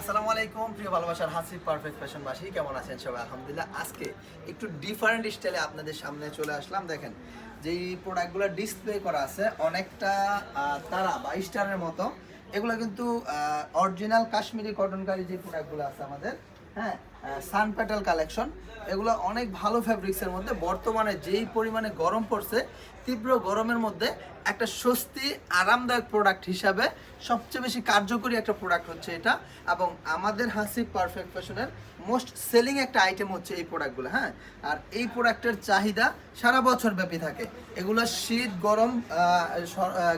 আসসালামু আলাইকুম, প্রিয় ভালোবাসার হাসি পারফেক্ট ফ্যাশন বাসী কেমন আছেন সবাই? আলহামদুলিল্লাহ, আজকে একটু ডিফারেন্ট স্টাইলে আপনাদের সামনে চলে আসলাম। দেখেন, যেই প্রোডাক্টগুলো ডিসপ্লে করা আছে, অনেকটা তারা বা স্টারের মতো। এগুলো কিন্তু অরিজিনাল কাশ্মীরি কটনকারী যে প্রোডাক্টগুলো আছে আমাদের হ্যাঁ সান প্যাটাল কালেকশন। এগুলো অনেক ভালো ফ্যাব্রিক্সের মধ্যে। বর্তমানে যেই পরিমাণে গরম পড়ছে, তীব্র গরমের মধ্যে একটা স্বস্তি, আরামদায়ক প্রোডাক্ট হিসাবে সবচেয়ে বেশি কার্যকরী একটা প্রোডাক্ট হচ্ছে এটা। এবং আমাদের হাসি পারফেক্ট ফ্যাশনের মোস্ট সেলিং একটা আইটেম হচ্ছে এই প্রোডাক্টগুলো হ্যাঁ? আর এই প্রোডাক্টের চাহিদা সারা বছর ব্যাপী থাকে। এগুলো শীত, গরম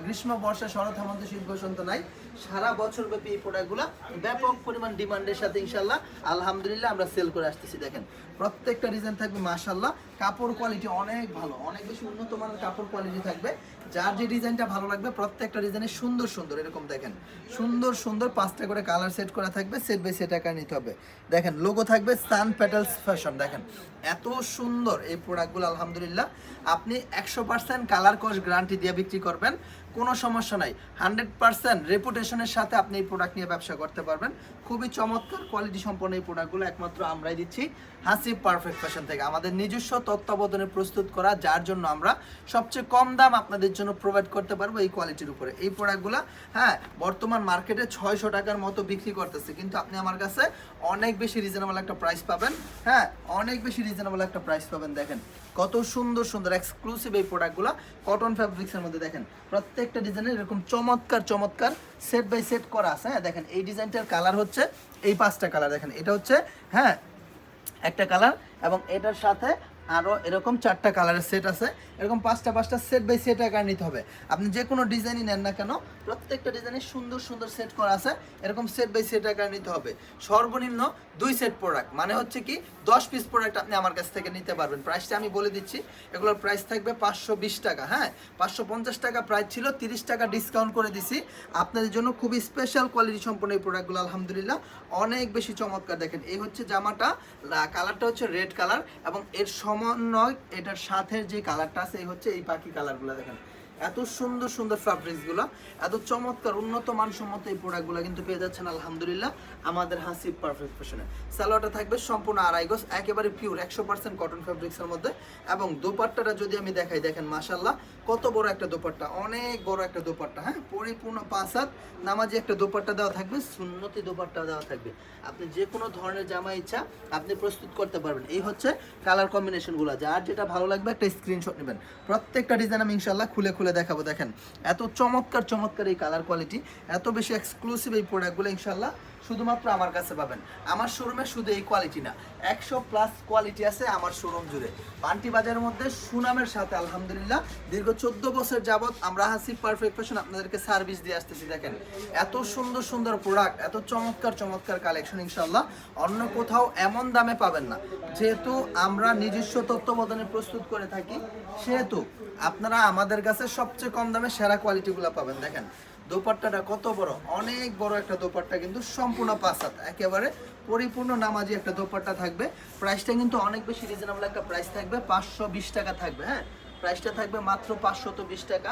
গ্রীষ্ম বর্ষা শরৎ, হেমন্ত, শীত, বসন্ত নাই। সারা বছর ব্যাপী এই প্রোডাক্টগুলো ব্যাপক পরিমাণ ডিমান্ডের সাথে ইনশাল্লাহ আলহামদুলিল্লাহ আমরা সেল করে আসতেছি, দেখেন। প্রত্যেকটা ডিজাইন থাকবে মাশাল্লাহ কাপড় কোয়ালিটি অনেক ভালো, অনেক বেশি উন্নত মানের কাপড় কোয়ালিটি থাকবে। যার যে ডিজাইনটা ভালো লাগবে, প্রত্যেকটা ডিজাইনে সুন্দর সুন্দর, এরকম দেখেন, সুন্দর সুন্দর পাঁচটা করে কালার সেট করা থাকবে, সেট বাই সেট আকার নিতে হবে। দেখেন লোগো থাকবে সান প্যাটেলস ফ্যাশন দেখেন, এত সুন্দর এই প্রোডাক্টগুলো আলহামদুলিল্লাহ। আপনি একশো পার্সেন্ট কালার কস্ট গ্যারান্টি দিয়ে বিক্রি করবেন, কোনো সমস্যা নাই। হান্ড্রেড পার্সেন্ট রেপুটেশনের সাথে আপনি এই প্রোডাক্ট নিয়ে ব্যবসা করতে পারবেন। খুবই চমৎকার কোয়ালিটি সম্পন্ন এই প্রোডাক্টগুলো একমাত্র আমরাই দিচ্ছি হাসি পারফেক্ট ফ্যাশন থেকে। আমাদের নিজস্ব তত্ত্বাবধানে প্রস্তুত করা, যার জন্য আমরা সবচেয়ে কম দাম আপনাদের জন্য প্রোভাইড করতে পারব এই কোয়ালিটির উপরে। এই প্রোডাক্টগুলো হ্যাঁ বর্তমান মার্কেটে ছয়শো টাকার মতো বিক্রি করতেছে। কিন্তু আপনি আমার কাছে অনেক বেশি রিজনেবল একটা প্রাইস পাবেন। হ্যাঁ অনেক বেশি রিজনেবল একটা প্রাইস পাবেন, দেখেন। কত সুন্দর সুন্দর এক্সক্লুসিভ এই প্রোডাক্টগুলো কটন ফ্যাব্রিক্সের মধ্যে, দেখেন। প্রত্যেকটা ডিজাইনের এরকম চমৎকার চমৎকার সেট বাই সেট করা আছে হ্যাঁ দেখেন। এই ডিজাইনটার কালার হচ্ছে এই পাঁচটা কালার দেখেন। এটা হচ্ছে হ্যাঁ একটা কালার এবং এটার সাথে আরও এরকম চারটা কালারের সেট আছে। এরকম পাঁচটা পাঁচটা সেট বাই সেট আকার নিতে হবে। আপনি যে কোনো ডিজাইনই নেন না কেন, প্রত্যেকটা ডিজাইনে সুন্দর সুন্দর সেট করা আছে। এরকম সেট বাই সেট আকার নিতে হবে। সর্বনিম্ন দুই সেট প্রোডাক্ট মানে হচ্ছে কি, দশ পিস প্রোডাক্ট আপনি আমার কাছ থেকে নিতে পারবেন। প্রাইসটা আমি বলে দিচ্ছি, এগুলোর প্রাইস থাকবে পাঁচশো বিশ টাকা হ্যাঁ? পাঁচশো পঞ্চাশ টাকা প্রাইস ছিল, তিরিশ টাকা ডিসকাউন্ট করে দিছি। আপনাদের জন্য খুবই স্পেশাল কোয়ালিটি সম্পন্ন এই প্রোডাক্টগুলো আলহামদুলিল্লাহ। অনেক বেশি চমৎকার দেখেন। এই হচ্ছে জামাটা কালারটা হচ্ছে রেড কালার এবং এর সমন্বয়, এটার সাথে যে কালারটা আছে, এই হচ্ছে এই পাখি কালারগুলো দেখেন। এত সুন্দর সুন্দর ফ্যাব্রিক্সগুলো এত চমৎকার, উন্নত মানসম্মত এই প্রোডাক্টগুলো কিন্তু পেয়ে যাচ্ছেন, আলহামদুলিল্লাহ, আমাদের হাসি পারফেক্ট ফ্যাশনে স্যালোয়ারটা থাকবে সম্পূর্ণ আড়াই গজ, একেবারে পিওর একশো পার্সেন্ট কটন ফ্যাব্রিক্সের মধ্যে। এবং দোপাট্টাটা যদি আমি দেখাই, দেখেন মাশাল্লাহ কত বড় একটা দোপাট্টা, অনেক বড় একটা দোপাট্টা হ্যাঁ? পরিপূর্ণ পাঁচ হাত নামাজি একটা দোপাট্টা দেওয়া থাকবে, সুন্নতি দোপাট্টা দেওয়া থাকবে। আপনি যে কোনো ধরনের জামা ইচ্ছা আপনি প্রস্তুত করতে পারবেন। এই হচ্ছে কালার কম্বিনেশনগুলো যার যেটা ভালো লাগবে একটা স্ক্রিনশট নেবেন। প্রত্যেকটা ডিজাইন আমি ইনশাল্লাহ খুলে খুলে দেখাবো। দেখেন, এত চমৎকার চমৎকার এই কালার কোয়ালিটি এত বেশি এক্সক্লুসিভ এই প্রোডাক্টগুলো ইনশাল্লাহ শুধুমাত্র আমার কাছে পাবেন। আমার শোরুমে শুধু এই কোয়ালিটি না। একশো প্লাস কোয়ালিটি আছে আমার শোরুম জুড়ে। পান্টি বাজারের মধ্যে সুনামের সাথে, আলহামদুলিল্লাহ, দীর্ঘ চোদ্দ বছর যাবৎ আমরা হাসি পারফেক্ট ফ্যাশন আপনাদেরকে সার্ভিস দিয়ে আসতেছি, দেখেন। এত সুন্দর সুন্দর প্রোডাক্ট এত চমৎকার চমৎকার কালেকশন ইনশাল্লাহ অন্য কোথাও এমন দামে পাবেন না। যেহেতু আমরা নিজস্ব তত্ত্বাবধানে প্রস্তুত করে থাকি, সেহেতু আপনারা আমাদের কাছে সবচেয়ে কম দামে সেরা কোয়ালিটিগুলো পাবেন, দেখেন। দোপাট্টাটা কত বড়? অনেক বড় একটা দোপাট্টা কিন্তু সম্পূর্ণ পাঁচাত একেবারে পরিপূর্ণ নামাজি একটা দোপাট্টা থাকবে। প্রাইসটা কিন্তু অনেক বেশি রিজনেবল একটা প্রাইস থাকবে। পাঁচশো বিশ টাকা থাকবে হ্যাঁ? প্রাইসটা থাকবে মাত্র পাঁচশত বিশ টাকা।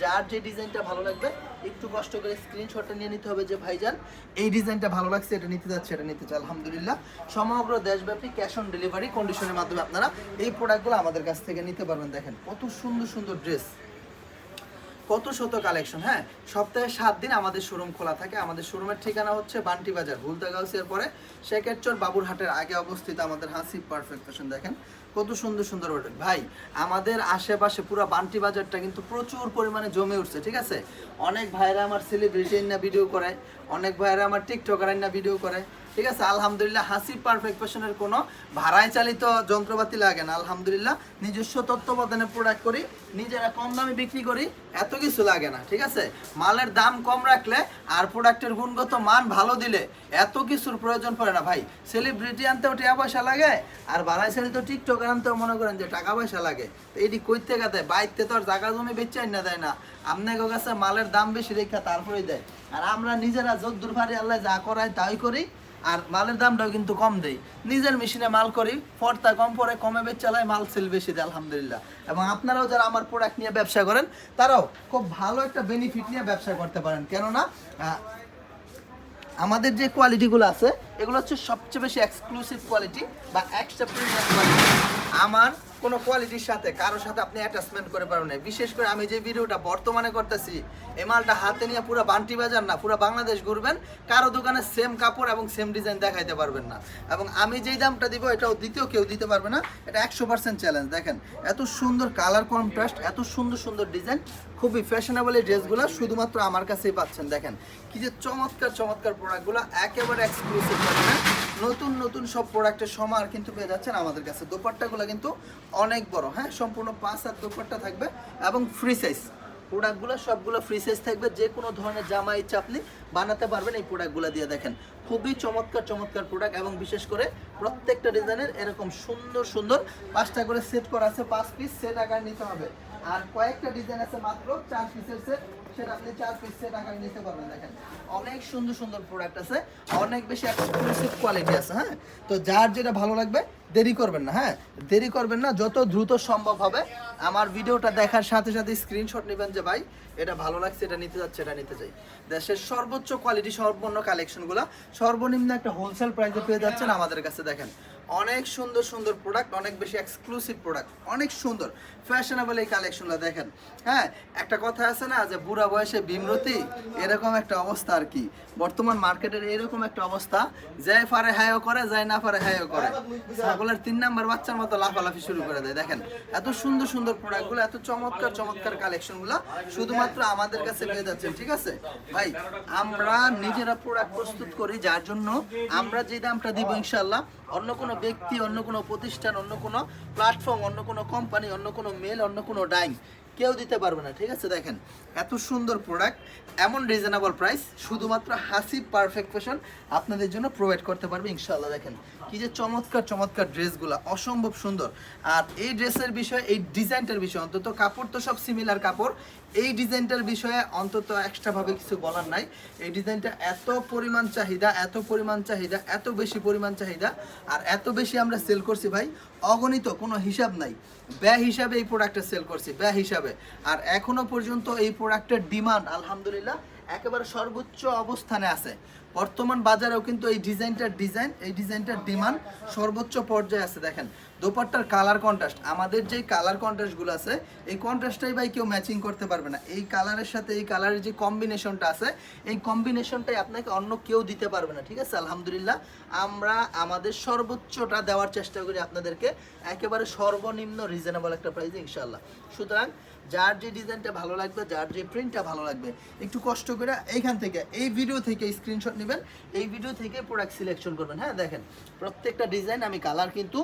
যার যে ডিজাইনটা ভালো লাগবে, একটু কষ্ট করে স্ক্রিনশটটা নিয়ে নিতে হবে যে ভাইজান, এই ডিজাইনটা ভালো লাগছে, এটা নিতে যাচ্ছে, এটা নিতে চাই আলহামদুলিল্লাহ। সমগ্র দেশব্যাপী ক্যাশ অন ডেলিভারি কন্ডিশনের মাধ্যমে আপনারা এই প্রোডাক্টগুলো আমাদের কাছ থেকে নিতে পারবেন। দেখেন কত সুন্দর সুন্দর ড্রেস কত শত কালেকশন হ্যাঁ? সপ্তাহে সাত দিন আমাদের শোরুম খোলা থাকে। আমাদের শোরুমের ঠিকানা হচ্ছে বান্টি বাজার গাউসের পরে শেখেরচর বাবুরহাটের আগে অবস্থিত আমাদের হাসি পারফেক্ট ফ্যাশন দেখেন। কত সুন্দর সুন্দর হোটেল ভাই, আমাদের আশেপাশে পুরো বান্টি বাজারটা কিন্তু প্রচুর পরিমাণে জমে উঠছে, ঠিক আছে? অনেক ভাইরা আমার সেলিব্রিটি না ভিডিও করে অনেক ভাইরা আমার টিকটকার না ভিডিও করে ঠিক আছে? আলহামদুলিল্লাহ হাসি পারফেক্ট ফ্যাশনের কোনো ভাড়ায় চালিত যন্ত্রপাতি লাগে না। আলহামদুলিল্লাহ, নিজস্ব তত্ত্বাবধানে প্রোডাক্ট করি, নিজেরা কম দামে বিক্রি করি, এত কিছু লাগে না, ঠিক আছে? মালের দাম কম রাখলে আর প্রোডাক্টের গুণগত মান ভালো দিলে এত কিছুর প্রয়োজন পড়ে না। ভাই সেলিব্রিটি আনতেও টাকা পয়সা লাগে, আর ভাড়ায় চালিত টিকটকার আনতেও মনে করেন যে টাকা পয়সা লাগে। তো এটি কইতে গেতে বাইতে তো আর জায়গা জমি বেচাই না দেয় না। আপনাকে কাছে মালের দাম বেশি রেখা তারপরেই দেয়। আর আমরা নিজেরা যদ্দুর ভারি আল্লাহ যা করায় তাই করি। আর মালের দামটাও কিন্তু কম দেয় নিজের মেশিনে মাল করি ফর্তা কম পরে, কমে বেচ চালাই মাল সেল বেশি দেয়, আলহামদুলিল্লাহ। এবং আপনারাও যারা আমার প্রোডাক্ট নিয়ে ব্যবসা করেন, তারাও খুব ভালো একটা বেনিফিট নিয়ে ব্যবসা করতে পারেন। কেননা আমাদের যে কোয়ালিটিগুলো আছে, এগুলো হচ্ছে সবচেয়ে বেশি এক্সক্লুসিভ কোয়ালিটি বা এক্সট্রা কোয়ালিটি আমার কোনো কোয়ালিটির সাথে, কারোর সাথে আপনি অ্যাটাচমেন্ট করে পারবেন না। বিশেষ করে আমি যে ভিডিওটা বর্তমানে করতেছি, এই মালটা হাতে নিয়ে পুরো বান্টি বাজার না, পুরো বাংলাদেশ ঘুরবেন, কারও দোকানে সেম কাপড় এবং সেম ডিজাইন দেখাইতে পারবেন না। এবং আমি যেই দামটা দিব, এটাও দ্বিতীয় কেউ দিতে পারবে না, এটা একশো পার্সেন্ট চ্যালেঞ্জ দেখেন, এত সুন্দর কালার কন্ট্রাস্ট এত সুন্দর সুন্দর ডিজাইন খুবই ফ্যাশনেবল এই ড্রেসগুলো শুধুমাত্র আমার কাছেই পাচ্ছেন। দেখেন, কি যে চমৎকার চমৎকার প্রোডাক্টগুলো একেবারে এক্সক্লুসিভ পাচ্ছেন নতুন নতুন সব প্রোডাক্টের সমার কিন্তু পেয়ে যাচ্ছেন আমাদের কাছে। দোপাট্টাগুলো কিন্তু অনেক বড় হ্যাঁ সম্পূর্ণ পাঁচ হাত দোপাট্টা থাকবে এবং ফ্রি সাইজ প্রোডাক্টগুলো সবগুলো ফ্রি সাইজ থাকবে, যে কোনো ধরনের জামা ইচ্ছা আপনি বানাতে পারবেন এই প্রোডাক্টগুলো দিয়ে দেখেন। খুবই চমৎকার চমৎকার প্রোডাক্ট এবং বিশেষ করে প্রত্যেকটা ডিজাইনের এরকম সুন্দর সুন্দর পাঁচটা করে সেট করা আছে, পাঁচ পিস সেট আকার নিতে হবে। আর কয়েকটা ডিজাইন আছে মাত্র চার পিসের সেট আপনি চার নিতে পারবেন, দেখেন। অনেক সুন্দর সুন্দর প্রোডাক্ট আছে, অনেক বেশি এক্সক্লুসিভ কোয়ালিটি আছে হ্যাঁ? তো যার যেটা ভালো লাগবে, দেরি করবেন না হ্যাঁ? দেরি করবেন না, যত দ্রুত সম্ভব হবে। আমার ভিডিওটা দেখার সাথে সাথে স্ক্রিনশট নেবেন যে, ভাই, এটা ভালো লাগছে, এটা নিতে যাচ্ছে, এটা নিতে চাই। দেশের সর্বোচ্চ কোয়ালিটি সম্পন্ন কালেকশনগুলো সর্বনিম্ন একটা হোলসেল প্রাইসে পেয়ে যাচ্ছেন আমাদের কাছে, দেখেন। অনেক সুন্দর সুন্দর প্রোডাক্ট অনেক বেশি এক্সক্লুসিভ প্রোডাক্ট অনেক সুন্দর ফ্যাশনেবল এই কালেকশনগুলো দেখেন। হ্যাঁ একটা কথা আছে না যে বুড়া বয়সে বিমরতি এরকম একটা অবস্থা আর কি। বর্তমান মার্কেটের এরকম একটা অবস্থা, যে পারে হায়ও করে যায় না পারে হায়ও করে। ছাগলের তিন নাম্বার বাচ্চার মতো লাফালাফি শুরু করে দেয়, দেখেন। এত সুন্দর সুন্দর প্রোডাক্টগুলো এত চমৎকার চমৎকার কালেকশনগুলো শুধুমাত্র আমাদের কাছে পেয়ে যাচ্ছেন, ঠিক আছে? ভাই, আমরা নিজেরা প্রোডাক্ট প্রস্তুত করি, যার জন্য আমরা যে দামটা দিব ইনশাল্লাহ অন্য কোনো ব্যক্তি, অন্য কোনো প্রতিষ্ঠান, অন্য কোনো প্ল্যাটফর্ম অন্য কোনো কোম্পানি অন্য কোনো মেল অন্য কোনো ডাইং কেউ দিতে পারবে না, ঠিক আছে? দেখেন, এত সুন্দর প্রোডাক্ট এমন রিজনেবল প্রাইস শুধুমাত্র হাসি পারফেক্ট ফ্যাশন আপনাদের জন্য প্রোভাইড করতে পারবে ইনশাল্লাহ দেখেন কি যে চমৎকার চমৎকার ড্রেসগুলো, অসম্ভব সুন্দর। আর এই ড্রেসের বিষয়ে, এই ডিজাইনটার বিষয়ে অন্তত কাপড় তো সব সিমিলার কাপড়। এই ডিজাইনটার বিষয়ে অন্তত এক্সট্রাভাবে কিছু বলার নাই। এই ডিজাইনটা এত পরিমাণ চাহিদা, এত পরিমাণ চাহিদা, এত বেশি পরিমাণ চাহিদা, আর এত বেশি আমরা সেল করছি ভাই, অগণিত, কোনো হিসাব নাই। ব্যয় হিসাবে এই প্রোডাক্টটা সেল করছি, ব্যয় হিসাবে। আর এখনও পর্যন্ত এই প্রোডাক্টের ডিমান্ড আলহামদুলিল্লাহ, একেবারে সর্বোচ্চ অবস্থানে আছে। বর্তমান বাজারেও কিন্তু এই ডিজাইনটার ডিজাইন, এই ডিজাইনটার ডিমান্ড সর্বোচ্চ পর্যায়ে আছে। দেখেন, দোপাট্টার কালার কন্ট্রাস্ট আমাদের যে কালার কন্ট্রাস্টগুলো আছে, এই কন্ট্রাস্টটাই ভাই কেউ ম্যাচিং করতে পারবে না। এই কালারের সাথে, এই কালারের যে কম্বিনেশনটা আছে, এই কম্বিনেশনটাই আপনাকে অন্য কেউ দিতে পারবে না, ঠিক আছে? আলহামদুলিল্লাহ, আমরা আমাদের সর্বোচ্চটা দেওয়ার চেষ্টা করি আপনাদেরকে। একেবারে সর্বনিম্ন রিজনেবল একটা প্রাইসে ইনশাল্লাহ সুতরাং যার যে ডিজাইনটা ভালো লাগবে, যার যে প্রিন্টটা ভালো লাগবে, একটু কষ্ট করে এইখান থেকে, এই ভিডিও থেকে স্ক্রিনশট নেবেন। এই ভিডিও থেকে প্রোডাক্ট সিলেকশন করবেন। হ্যাঁ দেখেন, প্রত্যেকটা ডিজাইন আমি কালার কিন্তু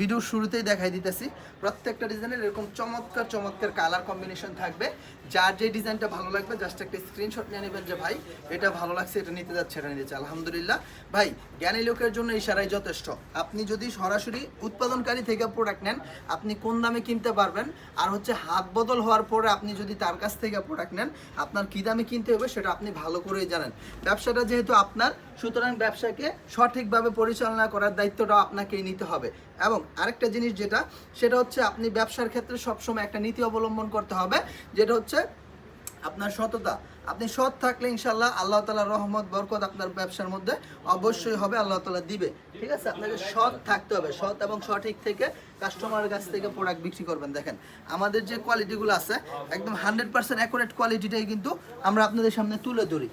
ভিডিওর শুরুতেই দেখাই দিতেছি। প্রত্যেকটা ডিজাইনের এরকম চমৎকার চমৎকার কালার কম্বিনেশন থাকবে। যার যে ডিজাইনটা ভালো লাগবে জাস্ট একটা স্ক্রিনশট নিয়ে নেবেন যে, ভাই, এটা ভালো লাগছে, এটা নিতে যাচ্ছে, এটা নিতে আলহামদুলিল্লাহ। ভাই, জ্ঞানী লোকের জন্য ইশারাই যথেষ্ট। আপনি যদি সরাসরি উৎপাদনকারী থেকে প্রোডাক্ট নেন, আপনি কোন দামে কিনতে পারবেন? আর হচ্ছে হাত বদল হওয়ার পরে আপনি যদি তার কাছ থেকে প্রোডাক্ট নেন, আপনার কী দামে কিনতে হবে সেটা আপনি ভালো করেই জানেন। ব্যবসাটা যেহেতু আপনার সুতরাং ব্যবসাকে সঠিকভাবে পরিচালনা করার দায়িত্বটাও আপনাকেই নিতে হবে। এবং আরেকটা জিনিস যেটা, সেটা হচ্ছে আপনি ব্যবসার ক্ষেত্রে সবসময় একটা নীতি অবলম্বন করতে হবে, যেটা হচ্ছে আপনার সততা। আপনি সৎ থাকলে ইনশাল্লাহ আল্লাহ তালা রহমত, বরকত আপনার ব্যবসার মধ্যে অবশ্যই হবে, আল্লাহ তালা দিবে। ঠিক আছে? আপনাকে সৎ থাকতে হবে, সৎ এবং সঠিক থেকে কাস্টমারের কাছ থেকে প্রোডাক্ট বিক্রি করবেন। দেখেন, আমাদের যে কোয়ালিটিগুলো আছে, একদম হান্ড্রেড পার্সেন্ট অ্যাকুরেট কোয়ালিটিটাই কিন্তু আমরা আপনাদের সামনে তুলে ধরি।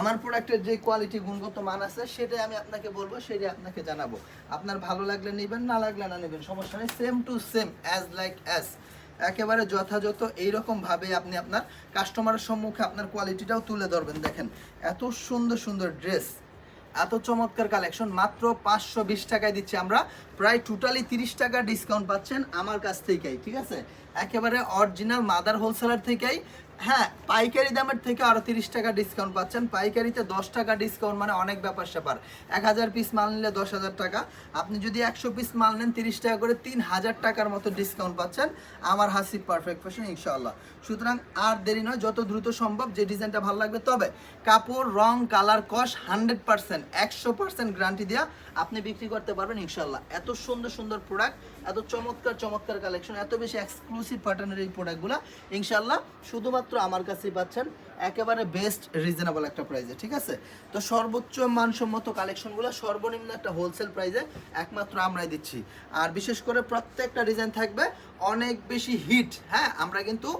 আমার প্রোডাক্টের যে কোয়ালিটি গুণগত মান আছে, সেটাই আমি আপনাকে বলব, সেটাই আপনাকে জানাব। আপনার ভালো লাগলে নেবেন, না লাগলে না নেবেন, সমস্যা নেই। Same to same as like as একেবারে যথাযথ এইরকম ভাবে আপনি আপনার কাস্টমারের সম্মুখে আপনার কোয়ালিটিটাও তুলে ধরবেন। দেখেন, এত সুন্দর সুন্দর ড্রেস এত চমৎকার কালেকশন মাত্র পাঁচশো বিশ টাকায় দিচ্ছি আমরা। প্রায় টোটালি তিরিশ টাকা ডিসকাউন্ট পাচ্ছেন আমার কাছ থেকেই, ঠিক আছে? একেবারে অরিজিনাল মাদার হোলসেলার থেকেই হ্যাঁ পাইকারি দামের থেকে আরও তিরিশ টাকা ডিসকাউন্ট পাচ্ছেন। পাইকারিতে দশ টাকা ডিসকাউন্ট মানে অনেক ব্যাপার স্যাপার। এক হাজার পিস মাল নিলে দশ হাজার টাকা। আপনি যদি একশো পিস মাল নেন, তিরিশ টাকা করে তিন হাজার টাকার মতো ডিসকাউন্ট পাচ্ছেন আমার হাসি পারফেক্ট ফ্যাশন ইনশাআল্লাহ। সুতরাং আর দেরি নয়, যত দ্রুত সম্ভব যে ডিজাইনটা ভালো লাগবে। তবে কাপড়, রং কালার কস হান্ড্রেড পার্সেন্ট, একশো পার্সেন্ট গ্যারান্টি দেওয়া আপনি বিক্রি করতে পারবেন ইনশাল্লাহ এত সুন্দর সুন্দর প্রোডাক্ট এত চমৎকার চমৎকার কালেকশন এত বেশি এক্সক্লুসিভ প্যাটার্নের এই প্রোডাক্টগুলো ইনশাল্লাহ শুধুমাত্র আমার কাছেই পাচ্ছেন। একেবারে বেস্ট রিজনেবল একটা প্রাইসে ঠিক আছে? তো সর্বোচ্চ মানসম্মত কালেকশনগুলো সর্বনিম্ন একটা হোলসেল প্রাইসে একমাত্র আমরাই দিচ্ছি। আর বিশেষ করে প্রত্যেকটা ডিজাইন থাকবে অনেক বেশি হিট হ্যাঁ? আমরা কিন্তু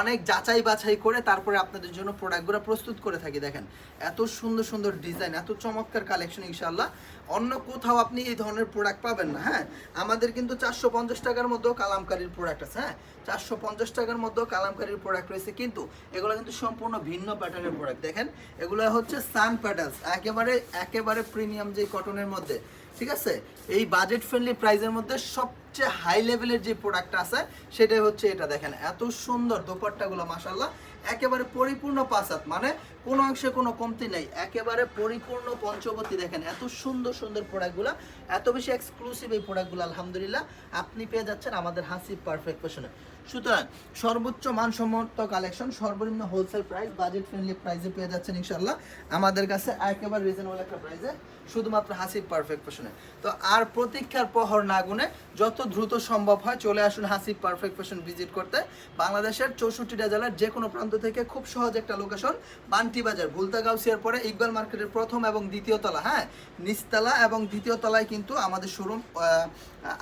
অনেক যাচাই বাছাই করে তারপরে আপনাদের জন্য প্রোডাক্টগুলো প্রস্তুত করে থাকি, দেখেন। এত সুন্দর সুন্দর ডিজাইন এত চমৎকার কালেকশন ইনশাল্লাহ অন্য কোথাও আপনি এই ধরনের প্রোডাক্ট পাবেন না হ্যাঁ? আমাদের কিন্তু চারশো পঞ্চাশ টাকার মধ্যেও কালামকারীর প্রোডাক্ট আছে হ্যাঁ? চারশো পঞ্চাশ টাকার মধ্যেও কালামকারীর প্রোডাক্ট রয়েছে, কিন্তু এগুলো কিন্তু সম্পূর্ণ ভিন্ন প্যাটার্নের প্রোডাক্ট দেখেন, এগুলো হচ্ছে সান প্যাটার্নস একেবারে একেবারে প্রিমিয়াম যে কটনের মধ্যে, ঠিক আছে? এই বাজেট ফ্রেন্ডলি প্রাইসের মধ্যে সবচেয়ে হাই লেভেলের যে প্রোডাক্ট আছে, সেটাই হচ্ছে এটা। দেখেন, এত সুন্দর দোপাট্টাগুলো মাসাল্লাহ একেবারে পরিপূর্ণ পাসাত মানে কোনো অংশে কোনো কমতি নেই, একেবারে পরিপূর্ণ পঞ্চবতী দেখেন, এত সুন্দর সুন্দর প্রোডাক্টগুলো এত বেশি এক্সক্লুসিভ এই প্রোডাক্টগুলো আলহামদুলিল্লাহ, আপনি পেয়ে যাচ্ছেন আমাদের হাসি পারফেক্ট ফ্যাশনে সুতরাং সর্বোচ্চ মানসম্মত কালেকশন সর্বনিম্ন হোলসেল প্রাইস বাজেট ফ্রেন্ডলি প্রাইসে পেয়ে যাচ্ছেন ইনশাল্লাহ আমাদের কাছে একেবারে রিজনেবল একটা প্রাইসে শুধুমাত্র হাসিব পারফেক্ট ফ্যাশনে তো আর প্রতীক্ষার প্রহর না গুনে যত দ্রুত সম্ভব হয় চলে আসুন হাসিব পারফেক্ট ফ্যাশন ভিজিট করতে। বাংলাদেশের চৌষট্টিটা জেলার যে কোনো প্রান্ত থেকে খুব সহজ একটা লোকেশন বান্টি বাজার ভুলতা গাউসিয়ার পরে ইকবাল মার্কেটের প্রথম এবং দ্বিতীয় তলা হ্যাঁ? নিচতলা এবং দ্বিতীয় তলায় কিন্তু আমাদের শোরুম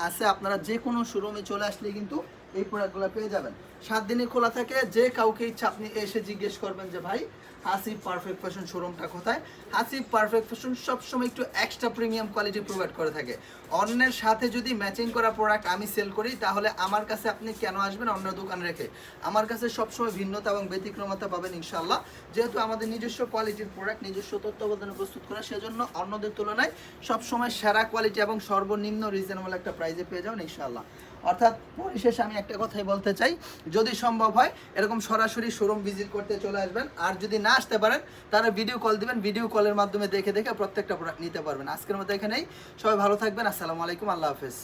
আছে। আপনারা যে কোনো শোরুমে চলে আসলে কিন্তু এই প্রোডাক্টগুলো পেয়ে যাবেন। সাত দিনই খোলা থাকে, যে কাউকে ইচ্ছা আপনি এসে জিজ্ঞেস করবেন যে, ভাই, হাসিব পারফেক্ট ফ্যাশন শোরুমটা কোথায়? হাসিব পারফেক্ট ফ্যাশন সবসময় একটু এক্সট্রা প্রিমিয়াম কোয়ালিটি প্রোভাইড করে থাকে। অন্যের সাথে যদি ম্যাচিং করা প্রোডাক্ট আমি সেল করি, তাহলে আমার কাছে আপনি কেন আসবেন অন্য দোকান রেখে? আমার কাছে সবসময় ভিন্নতা এবং ব্যতিক্রমতা পাবেন ইনশাল্লাহ যেহেতু আমাদের নিজস্ব কোয়ালিটির প্রোডাক্ট নিজস্ব তত্ত্বাবধানে প্রস্তুত করা, সেজন্য অন্যদের তুলনায় সবসময় সেরা কোয়ালিটি এবং সর্বনিম্ন রিজনেবল একটা প্রাইজে পেয়ে যাবেন ইনশাল্লাহ অর্থাৎ পরিশেষে আমি একটা কথাই বলতে চাই, যদি সম্ভব হয়, এরকম সরাসরি শোরুম ভিজিট করতে চলে আসবেন, আর যদি না আসতে পারেন, তারা ভিডিও কল দিবেন ভিডিও কলের মাধ্যমে দেখে দেখে প্রত্যেকটা প্রোডাক্ট নিতে পারবেন। আজকের মতো এখানেই, সবাই ভালো থাকবেন, আসসালামু আলাইকুম, আল্লাহ হাফেজ।